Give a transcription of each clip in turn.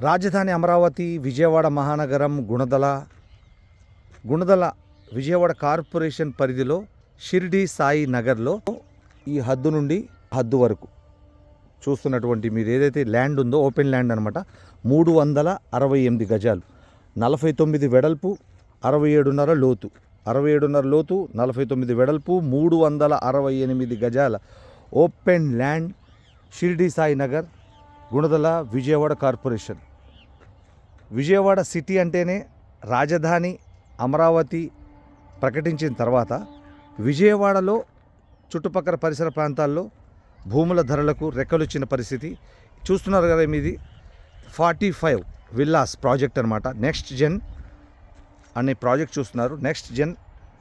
రాజధాని అమరావతి విజయవాడ మహానగరం గుణదల గుణదల విజయవాడ కార్పొరేషన్ పరిధిలో షిర్డి సాయి నగర్లో ఈ హద్దు నుండి హద్దు వరకు చూస్తున్నటువంటి మీరు ఏదైతే ల్యాండ్ ఉందో ఓపెన్ ల్యాండ్ అనమాట మూడు వందల అరవై ఎనిమిది గజాలు నలభై తొమ్మిది వెడల్పు అరవై ఏడున్నర లోతు అరవై ఏడున్నర లోతు నలభై తొమ్మిది వెడల్పు మూడు వందల అరవై ఎనిమిది గజాల open land Shirdi Sai Nagar Gunadala Vijayawada corporation. Vijayawada city అంటేనే రాజధాని అమరావతి ప్రకటించిన తర్వాత విజయవాడలో చుట్టుపక్కల పరిసర ప్రాంతాల్లో భూముల ధరలకు రెక్కలొచ్చిన పరిస్థితి. చూస్తున్నారు కదా మీది ఫార్టీ ఫైవ్ విల్లాస్ ప్రాజెక్ట్ అనమాట నెక్స్ట్ జెన్ అనే ప్రాజెక్ట్ చూస్తున్నారు. Next gen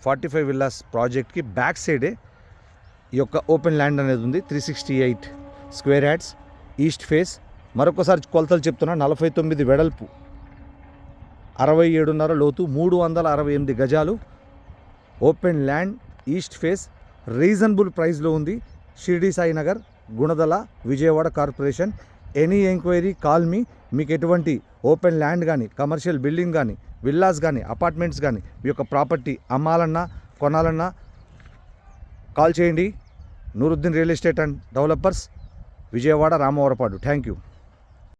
forty five villas ప్రాజెక్ట్కి బ్యాక్ సైడే ఈ యొక్క ఓపెన్ ల్యాండ్ అనేది ఉంది. Three sixty eight square yards east face. మరొకసారి కొలతలు చెప్తున్నా నలభై తొమ్మిది వెడల్పు అరవై ఏడున్నర లోతు మూడు వందల అరవై ఎనిమిది గజాలు. Open land east face reasonable ప్రైస్లో ఉంది. Shirdi Sainagar Gunadala Vijayawada corporation. Any enquiry call me. మీకు ఎటువంటి ఓపెన్ ల్యాండ్ కానీ కమర్షియల్ బిల్డింగ్ కానీ విల్లాస్ కానీ అపార్ట్మెంట్స్ కానీ మీ యొక్క ప్రాపర్టీ అమ్మాలన్నా కొనాలన్నా కాల్ చేయండి. Nooruddin real estate and developers. Vijayawada Ramavarappadu. Thank you